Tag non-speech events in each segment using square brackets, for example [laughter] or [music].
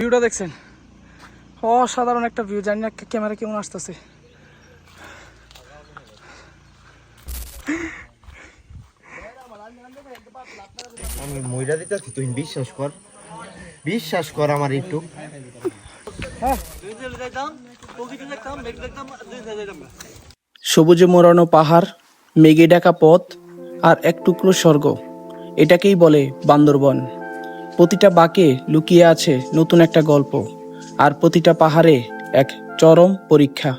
ভিউটা দেখছেন? অসাধারণ একটা ভিউ জানি না ক্যামেরা কেমন আসতেছে। আমি ময়রা দিতেছি তুই বিশ্বাস কর। বিশ্বাস কর আমার একটু। সবুজে মোড়ানো পাহাড় মেঘে ডাকা পথ আর এক টুকরো স্বর্গ এটাকেই বলে বান্দরবন। প্রতিটা বাঁকে লুকিয়ে আছে নতুন একটা গল্প, আর প্রতিটা পাহাড়ে এক চরম পরীক্ষা।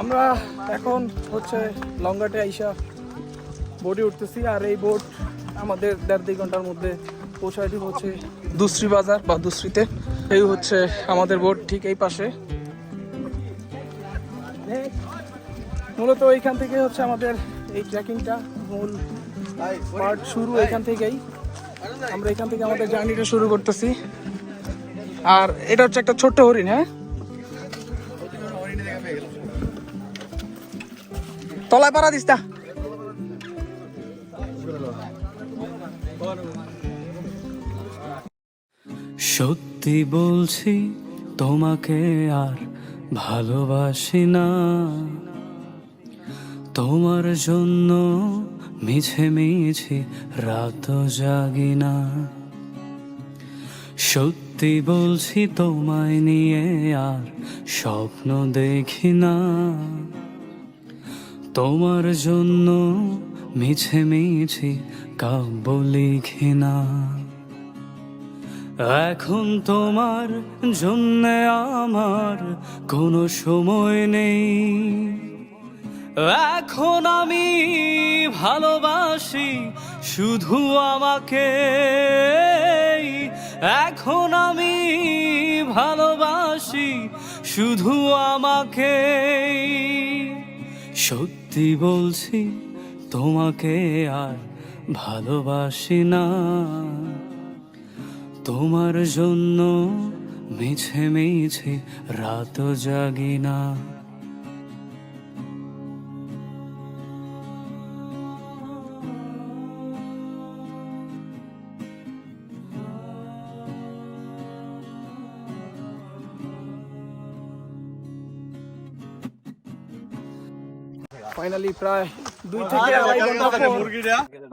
আমরা এখন হচ্ছে লঙ্গাটে আইসা বোটে উঠতেছি, আর এই বোট আমাদের দেড় দুই ঘণ্টার মধ্যে পৌঁছায় হচ্ছে দুশ্রী বাজার বা দুশ্রীতে। এই হচ্ছে আমাদের বোট ঠিক এই পাশে। মূলত এইখান থেকে হচ্ছে আমাদের এই ট্রেকিংটা মূল পার্ট শুরু এখান থেকেই। আমরা এখান থেকে আমাদের জার্নিটা শুরু করতেছি। আর এটা হচ্ছে একটা ছোট্ট হরিণ হ্যাঁ? তলায় পাড়া দিস তা। সত্যি বলছি, তোমাকে আর ভালোবাসি না। তোমার জন্য মিছে মিছে রাত জাগি না। সত্যি বলছি তোমায় নিয়ে আর স্বপ্ন দেখি না। তোমার জন্য মিছে মিছে কাব্য লিখি না। এখন তোমার জন্য আমার কোনো সময় নেই। এখন আমি ভালোবাসি শুধু আমাকে। এখন আমি ভালোবাসি শুধু আমাকে। সত্যি বলছি, তোমাকে আর ভালোবাসি না। তোমার জন্য মিছে মিছে রাত জাগি না। ফাইনালি প্রায় দুই থেকে আড়াই ঘণ্টা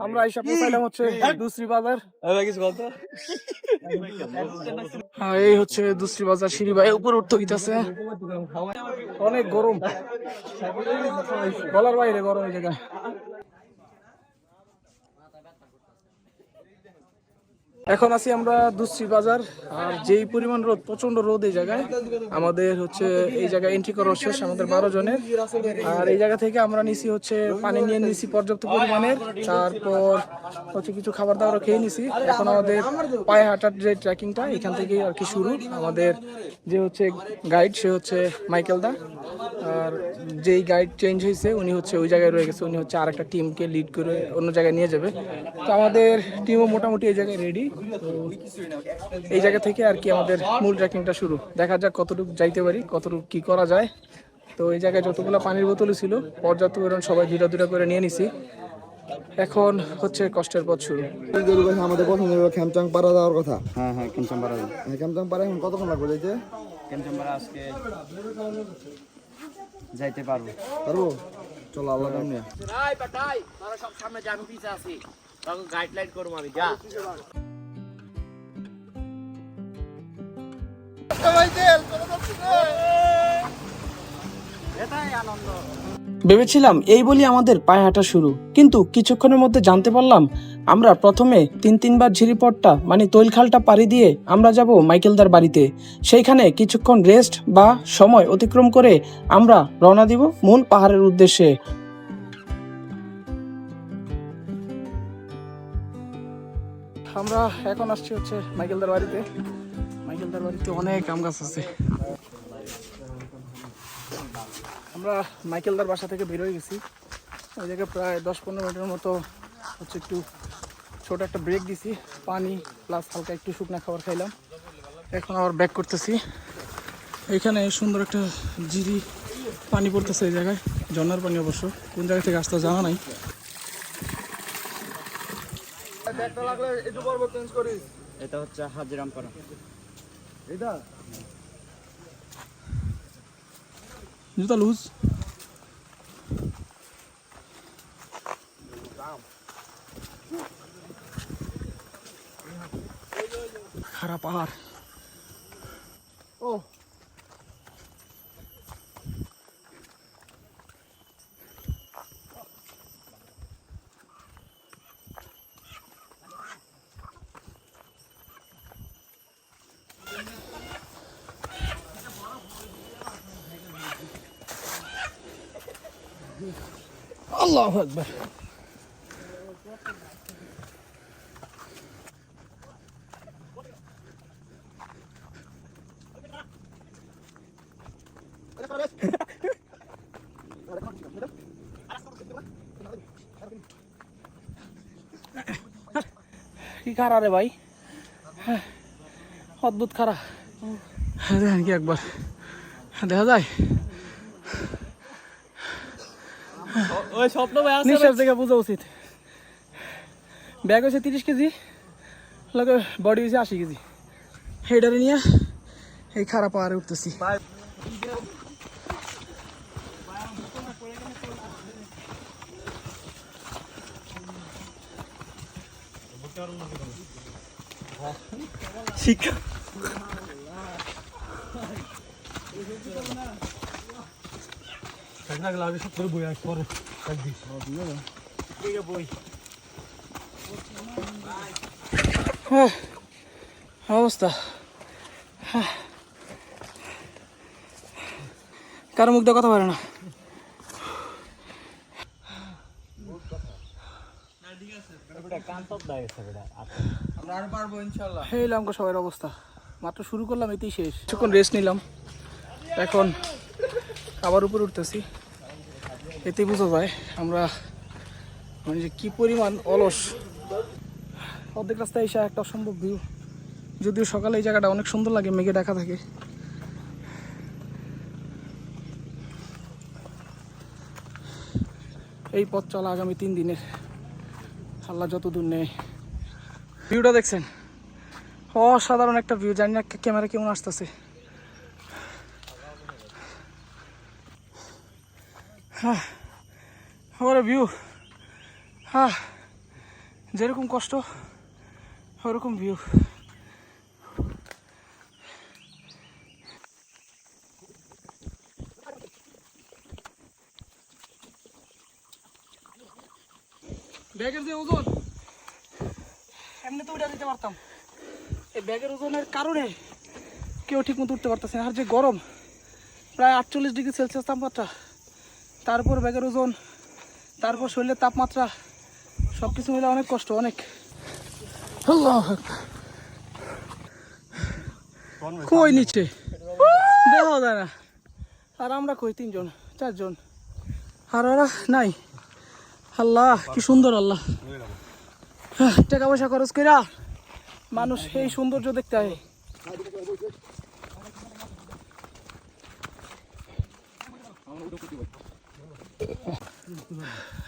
আমরা আইসা পৌঁছাইলাম হচ্ছে দুশ্রী বাজার। হ্যাঁ এই হচ্ছে দুশ্রী বাজার সিঁড়ি ভাই উপরে উঠতে হইতাছে। অনেক গরম। গলার বাইরে গরম এই জায়গায়। এখন আছি আমরা দুশ্রী বাজার, আর যেই পরিমাণ রোদ প্রচণ্ড রোদ এই জায়গায়, আমাদের হচ্ছে এই জায়গায় এন্ট্রি করা শেষ, আমাদের বারো জনের। আর এই জায়গা থেকে আমরা নিছি হচ্ছে পানি নিয়ে নিছি পর্যাপ্ত পরিমাণের তারপর হচ্ছে কিছু খাবার দাবার খেয়ে নিছি। এখন আমাদের পায়ে হাঁটার যে ট্রেকিংটা, এখান থেকেই আর কি শুরু। আমাদের যে হচ্ছে গাইড, সে হচ্ছে মাইকেল দা। আর যেই গাইড চেঞ্জ হয়েছে, উনি হচ্ছে ওই জায়গায় রয়ে গেছে, উনি হচ্ছে আর একটা টিমকে লিড করে অন্য জায়গায় নিয়ে যাবে। তো আমাদের টিমও মোটামুটি এই জায়গায় রেডি এই জায়গা থেকে আর কি আমাদের মূল ট্রেকিংটা শুরু। দেখা যাক কতটুকু যাইতে পারি কতটুকু কি করা যায়। তো এই জায়গায় যতগুলো পানির বোতল ছিল পর্যাপ্ত পরিমাণ সবাই দুটা দুটা করে নিয়ে নিছি। এখন হচ্ছে কষ্টের পথ শুরু। আমাদের প্রথমে খ্যামচাং পাড়া যাওয়ার কথা। হ্যাঁ হ্যাঁ কিনসাম পাড়া হ্যাঁ খ্যামচাং পাড়া এখন কতক্ষণ লাগবে যাইতে? কিনসাম পারা আজকে যাইতে পারব। পারব? চলো আল্লাহ নাম নিয়ে ভেবেছিলাম এই বলি আমাদের পায়ে হাঁটা শুরু, কিন্তু কিছুক্ষণের মধ্যে জানতে পারলাম আমরা প্রথমে তিন তিনবার ঝিরিপথটা মানে তৈলখালটা পাড়ি দিয়ে আমরা যাব মাইকেলদার বাড়িতে। সেইখানে কিছুক্ষণ রেস্ট বা সময় অতিক্রম করে আমরা রওনা দিব মূল পাহাড়ের উদ্দেশ্যে। আমরা এখন আসছি হচ্ছে মাইকেলদার বাড়িতে। অনেক আম গাছ আছে। আমরা মাইকেলদার বাসা থেকে বেরোয় গেছি। ওই জায়গায় প্রায় দশ পনেরো মিনিটের মতো হচ্ছে একটু ছোট একটা ব্রেক দিছি। পানি প্লাস হালকা একটু শুকনা খাবার খাইলাম। এখন আবার ব্যাক করতেছি। এখানে সুন্দর একটা জিরি পানি পড়তেছে এই জায়গায়। ঝর্নার পানি অবশ্য। কোন জায়গা থেকে আসতে জানা নাই। এটা হচ্ছে হাজিরাম পাড়া এটা জুতা লুজ খারাপ পাহাড় একবার কি খারা রে ভাই? অদ্ভুত খারা। হ্যাঁ, কি একবার। দেখা যায়? ওই স্বপ্ন ভাই নিঃশ্বাস থেকে বোঝা উচিত। ব্যাগ হচ্ছে তিরিশ কেজি লাগে বডি হচ্ছে আশি কেজি। হেডারে নিয়ে এই খারাপ পাহাড়ে উঠতেছি। শিক্ষা। হ্যাঁ, অবস্থা। হ্যাঁ। কারও মুখ দিয়ে কথা পারে না। এই লামকো সবার অবস্থা। মাত্র শুরু করলাম এতেই শেষ। কিছুক্ষণ রেস্ট নিলাম। এখন আবার উপরে উঠতেছি। এতেই বোঝা যায় আমরা মানে যে কী পরিমাণ অলস। অর্ধেক রাস্তায় এসে একটা অসম্ভব ভিউ যদিও সকালে এই জায়গাটা অনেক সুন্দর লাগে, মেঘে দেখা থাকে। এই পথ চলা আগামী তিন দিনের। আল্লাহ যত দূর নেই ভিউটা দেখছেন? অসাধারণ একটা ভিউ জানি না ক্যামেরা কেমন আসতেছে। হ্যাঁ আমার ভিউ হ্যাঁ যেরকম কষ্ট, ওরকম ভিউ ব্যাগের যে ওজন, এমনি তো উঠে দিতে পারতাম। এই ব্যাগের ওজনের কারণে কেউ ঠিক মতো উঠতে পারতেছে না। আর যে গরম, প্রায় আটচল্লিশ ডিগ্রি সেলসিয়াস তাপমাত্রা, তারপর ব্যাগের ওজন তারপর শরীরের তাপমাত্রা সব কিছু মিলে অনেক কষ্ট, অনেক। কই নিচে? দেখা যায় আর আমরা কই? তিনজন, চারজন। আর ওরা নাই। আল্লাহ, কি সুন্দর আল্লাহ। টাকা পয়সা খরচ কইরা মানুষ এই সৌন্দর্য দেখতে হয়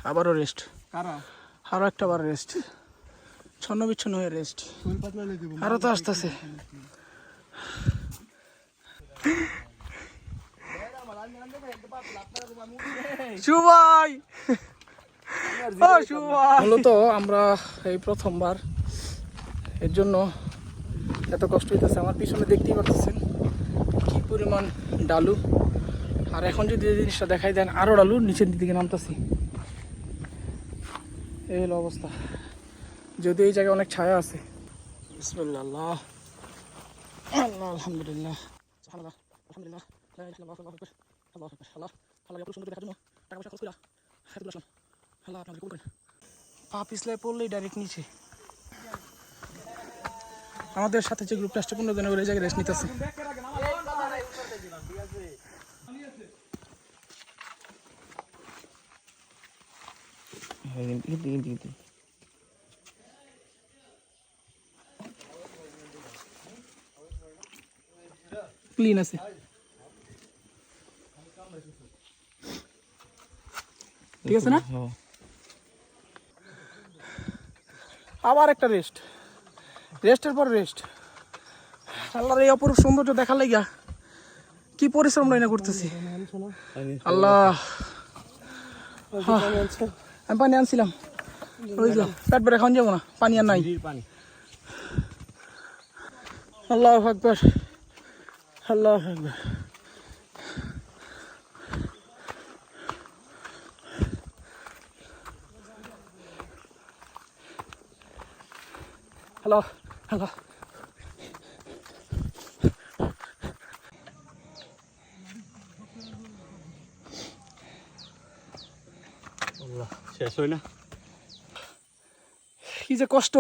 আবারও রেস্ট কারা? আরও একটা বার রেস্ট ছন্ন বিচ্ছন্ন হয়ে রেস্ট শরীর পাতলা লেগে দেবো আরও তো আসতেছে। মূলত [laughs] আমরা এই প্রথমবার। এর জন্য এত কষ্ট হইতেছে আমার পিছনে দেখতেই পাচ্ছেন কি পরিমাণ ডালু। আর এখন যদি এই জিনিসটা দেখাই দেন, আরও ডালু নিচের দিকে নামতেছি। এই হলো অবস্থা। যদিও এই জায়গায় অনেক ছায়া আছে। পড়লেই ডাইরেক্ট নিচে। আমাদের সাথে যে গ্রুপটা আসছে পনেরো ওই জায়গায় রেস্ট নিতেছে। ক্লিন আছে। ঠিক আছে না? আবার একটা রেস্ট রেস্টের পর রেস্ট আল্লাহর এই অপরূপ সৌন্দর্য দেখার লাগিয়া কি পরিশ্রম না করতেছি? আল্লাহ। আমি পানি আনছিলাম। যে, পেট বেড়ে খাওয়ান যাব না, পানি আর নাই। আল্লাহ আকবর আল্লাহ আকবর। Hello hello. শেষ হয় না। কি যে কষ্ট।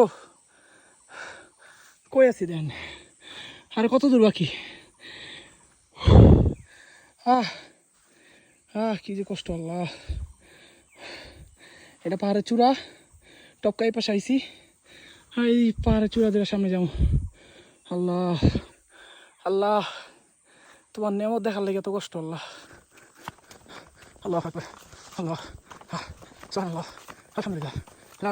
কই আছি দেন? আর কত দূর বাকি? আহ কি যে কষ্ট, আল্লাহ। এটা পাহাড়ের চূড়া। টপকাই পাশে আইছি। এই পাহাড়ের চূড়া দিয়ে সামনে যাব। আল্লাহ আল্লাহ। তোমার নেমত দেখার লেগে এত কষ্ট, আল্লাহ। আল্লাহ আল্লাহ। আল্লাহ আলহামদুলিল্লাহ লা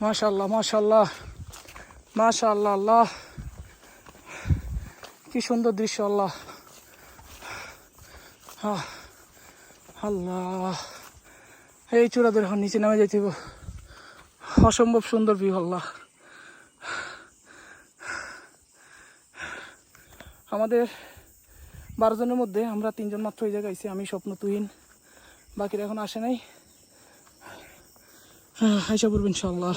মাশাআল্লাহ মাশাআল্লাহ মাশাআল্লাহ আল্লাহ কি সুন্দর দৃশ্য, আল্লাহ. আল্লাহ। এই চূড়াদের এখন নিচে নামে যাইতে হইব। অসম্ভব সুন্দর ভিউ আল্লাহ। আমাদের বারো জনের মধ্যে আমরা তিনজন মাত্র এই জায়গায় আমি স্বপ্ন তুহিন বাকিরা এখন আসে নাই। হ্যাঁ, আইসা পড়বেন ইনশাল্লাহ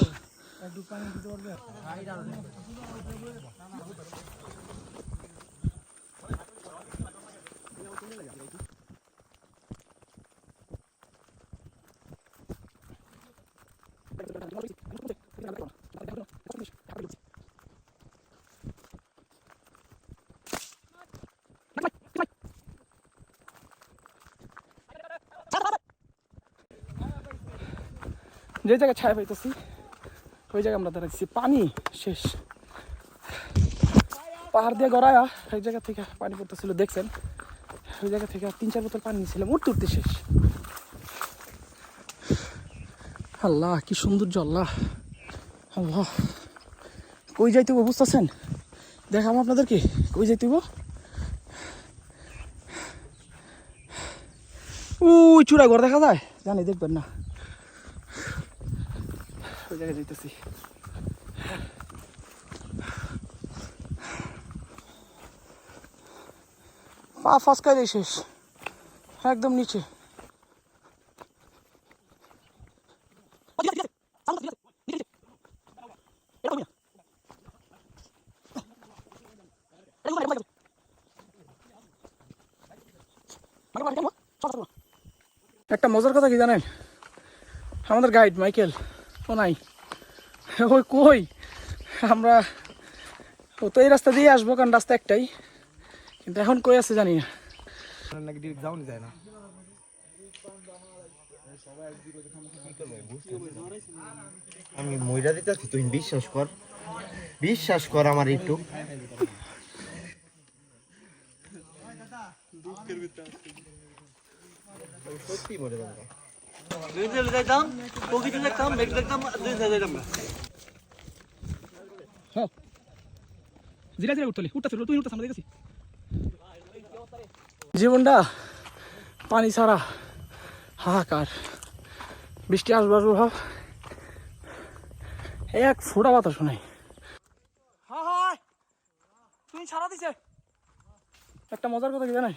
যে জায়গায় ছায়া পাইতেছি, ওই জায়গায় আমরা দাঁড়াচ্ছি পানি, শেষ। পাহাড় দিয়ে গড়ায়া এক জায়গা থেকে পানি পড়তেছিল, দেখছেন? ওই জায়গা থেকে তিন, চার বোতল পানি নিয়েছিলাম উঠতে উঠতে শেষ। আল্লাহ, কি সৌন্দর্য, আল্লাহ। আল্লাহ। কই যাইতে বুঝতেছেন? দেখাম আপনাদেরকে। কই যাইতে ওই চূড়া ঘর দেখা যায়? জানি, দেখবেন না। ওই জায়গায় যেতেছি পা ফাঁসকাই দিয়ে শেষ একদম নিচে একটা মজার কথা কি জানেন আমাদের গাইড মাইকেল নাই। ওই কই? আমরা ও তো এই রাস্তা দিয়ে আসব কারণ রাস্তা একটাই। কিন্তু এখন কই আছে জানি না। নাকি যাওয়া যায় না আমি ময়রা দিতেছি তুই বিশ্বাস কর। বিশ্বাস কর আমার একটু। সত্যি মরে যাব। দুই দিন প্রকৃতি দেখতাম মেঘ দেখতাম দিন যাইতাম না জিরা জিরা উঠতলে উঠতেছিল তুই উঠতেছ আমরা দেখেছি। জীবনটা পানি ছাড়া হাহাকার। বৃষ্টি আসবার ভাব। এক ফোটা বাতাস নাই। তুমি ছাড়া দিছে। একটা মজার কথা কি জানাই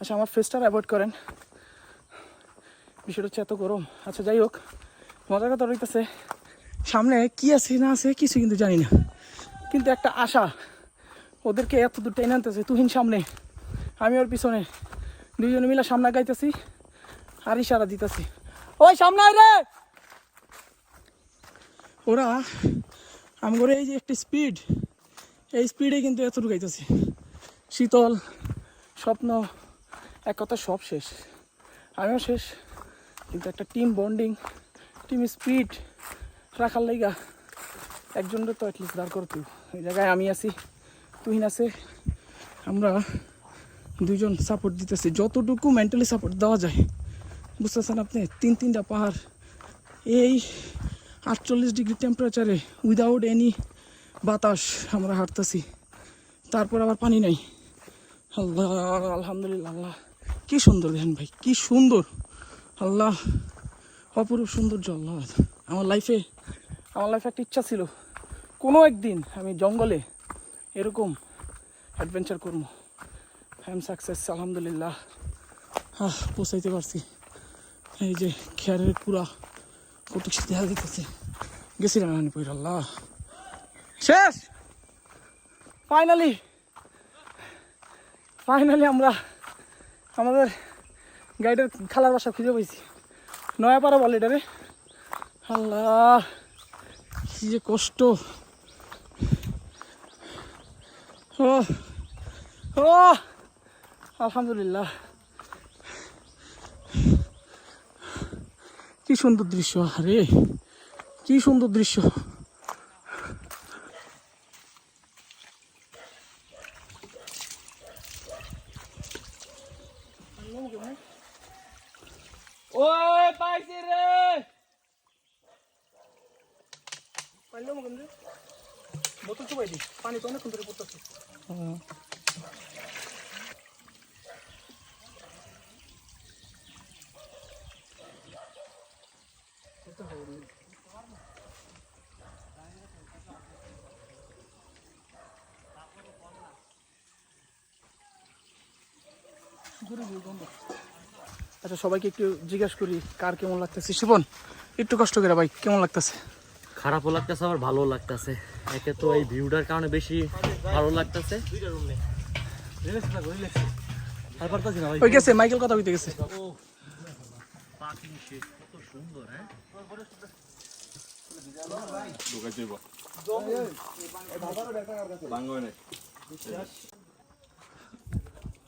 আচ্ছা আমার ফেসটা অ্যাভয়েড করেন। বিষয়টা হচ্ছে এত গরম। আচ্ছা যাই হোক, মজার কথা রইতেছে, সামনে কি আছে, না আছে, কিছু কিন্তু জানি না। কিন্তু একটা আশা, ওদেরকে এত দূর টেনে আনতেছে, তুহিন সামনে, আমি ওর পিছনে। দুইজনে মিলে সামনে গাইতেছি আর ইশারা দিতেছি। ওই, সামনে রে! ওরা আমি করে এই যে একটি স্পিড, এই স্পিডে কিন্তু এতটুকু গাইতেছি শীতল, স্বপ্ন, এক কথা সব শেষ। আমিও শেষ। কিন্তু একটা টিম বন্ডিং টিম স্পিড রাখার লাইগা একজনের তো অ্যাটলিস্ট দাঁড় করতো এই জায়গায় আমি আছি, তুহিন আছে, আমরা দুইজন সাপোর্ট দিতেছি। যতটুকু মেন্টালি সাপোর্ট দেওয়া যায়, বুঝতেছেন আপনি? তিন তিনটা পাহাড়, এই আটচল্লিশ ডিগ্রি টেম্পারেচারে উইদাউট এনি বাতাস আমরা হাঁটতেছি। তারপর আবার পানি নাই। আল্লাহ, আলহামদুলিল্লাহ, আল্লাহ। কি সুন্দর দেখেন ভাই, কি সুন্দর। আল্লাহ, অপরূপ সৌন্দর্য আল্লাহ। আমার লাইফে আমার লাইফে একটা ইচ্ছা ছিল। কোনো একদিন আমি জঙ্গলে এরকম অ্যাডভেঞ্চার করব। এম সাকসেস আলহামদুলিল্লাহ। হ্যাঁ পৌঁছাইতে পারছি। এই যে খেয়ারের পুরা কত দেখা দিতেছে। গেছিলাম আমি পইর আল্লাহ। শেষ! ফাইনালি ফাইনালি আমরা আমাদের গাইডের খালার বাসা খুঁজে পেয়েছি নয়াপাড়া বলে এটা রে আল্লাহ, কি যে কষ্ট। ও ও, আলহামদুলিল্লাহ। কি সুন্দর দৃশ্য আরে কি সুন্দর দৃশ্য। ওই পাইছি রে। পাইলো মগন রে বোতল চুবাই দি। পানি তো অনেকক্ষণ ধরে পড়তেছে। আচ্ছা সবাইকে একটু জিজ্ঞাসা করি কার কেমন লাগতেছে? শিবন একটু কষ্ট করে ভাই কেমন লাগতেছে? খারাপও লাগতেছে আবার ভালো লাগতেছে। একে তো এই ভিউটার কারণে বেশি ভালো লাগতেছে। ওই গেছে মাইকেল কথা কইতে গেছে।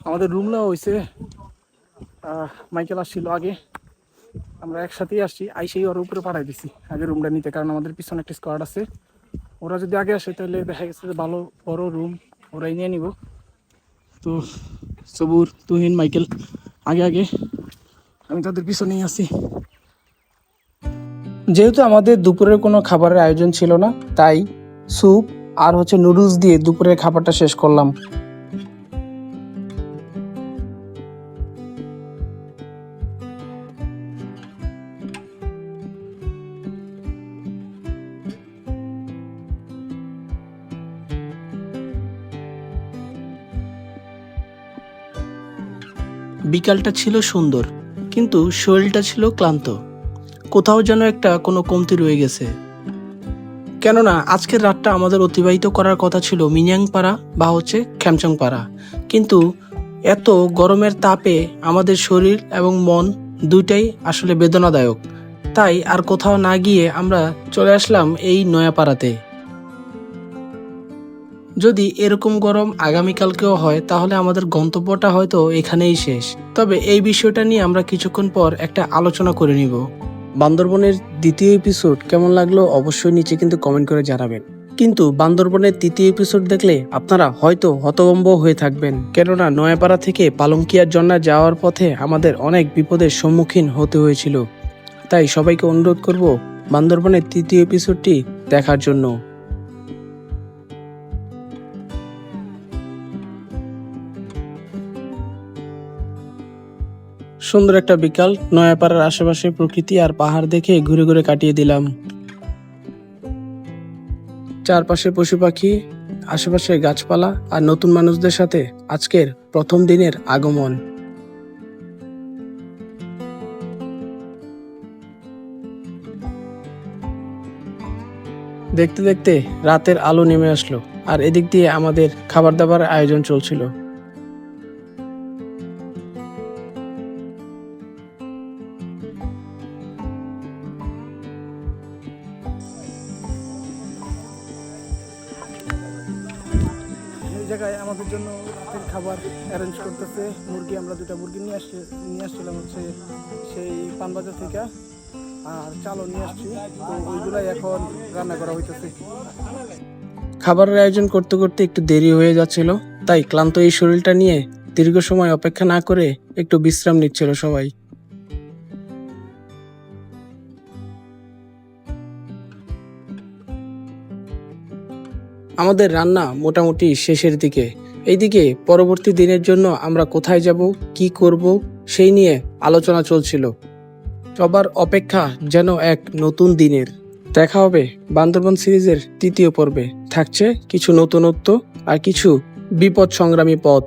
আমাদের রুম নেওয়া হয়েছে মাইকেল আসছিল আগে। আমরা একসাথেই আসছি, আইসেই ওর উপরে পাঠাই দিছি, আগে রুমটা নিতে, কারণ আমাদের পিছনে একটা স্কোয়াড আছে। ওরা যদি আগে আসে, তাহলে দেখা গেছে যে ভালো বড় রুম ওরাই নিয়ে নিব। তো, সবুর, তুহিন, মাইকেল, আগে আগে, আমি তাদের পিছনেই আছি। যেহেতু আমাদের দুপুরের কোনো খাবারের আয়োজন ছিল না, তাই স্যুপ আর হচ্ছে নুডলস দিয়ে দুপুরের খাবারটা শেষ করলাম। বিকালটা ছিল সুন্দর, কিন্তু শরীরটা ছিল ক্লান্ত। কোথাও যেন একটা কোনো কমতি রয়ে গেছে। কেননা, আজকের রাতটা আমাদের অতিবাহিত করার কথা ছিল মিনিয়াং পাড়া বা হচ্ছে খ্যামচং পাড়া কিন্তু এত গরমের তাপে আমাদের শরীর এবং মন দুইটাই আসলে বেদনাদায়ক। তাই আর কোথাও না গিয়ে আমরা চলে আসলাম এই নয়াপাড়াতে। যদি এরকম গরম আগামীকালকেও হয়, তাহলে আমাদের গন্তব্যটা হয়তো এখানেই শেষ। তবে এই বিষয়টা নিয়ে আমরা কিছুক্ষণ পর একটা আলোচনা করে নিব। বান্দরবনের দ্বিতীয় এপিসোড কেমন লাগল অবশ্যই নিচে কিন্তু কমেন্ট করে জানাবেন। কিন্তু বান্দরবনের তৃতীয় এপিসোড দেখলে আপনারা হয়তো হতভম্ব হয়ে থাকবেন। কেননা নয়াপাড়া থেকে পালংকিয়ার জন্য যাওয়ার পথে আমাদের অনেক বিপদের সম্মুখীন হতে হয়েছিল। তাই সবাইকে অনুরোধ করব বান্দরবনের তৃতীয় এপিসোডটি দেখার জন্য। সুন্দর একটা বিকাল, নয়াপাড়ার আশেপাশে প্রকৃতি আর পাহাড় দেখে ঘুরে ঘুরে কাটিয়ে দিলাম। চারপাশে পশু পাখি, আশেপাশে গাছপালা আর নতুন মানুষদের সাথে আজকের প্রথম দিনের আগমন। দেখতে দেখতে রাতের আলো নেমে আসলো আর এদিক দিয়ে আমাদের খাবার দাবার আয়োজন চলছিল। খাবারের আয়োজন করতে করতে একটু দেরি হয়ে যাচ্ছিল, তাই ক্লান্ত এই শরীরটা নিয়ে দীর্ঘ সময় অপেক্ষা না করে একটু বিশ্রাম নিচ্ছিল সবাই। আমাদের রান্না মোটামুটি শেষের দিকে। এইদিকে পরবর্তী দিনের জন্য আমরা কোথায় যাব, কি করব, সেই নিয়ে আলোচনা চলছিল। সবার অপেক্ষা যেন এক নতুন দিনের। দেখা হবে বান্দরবন সিরিজের তৃতীয় পর্বে। থাকছে কিছু নতুনত্ব আর কিছু বিপদ সংগ্রামী পথ।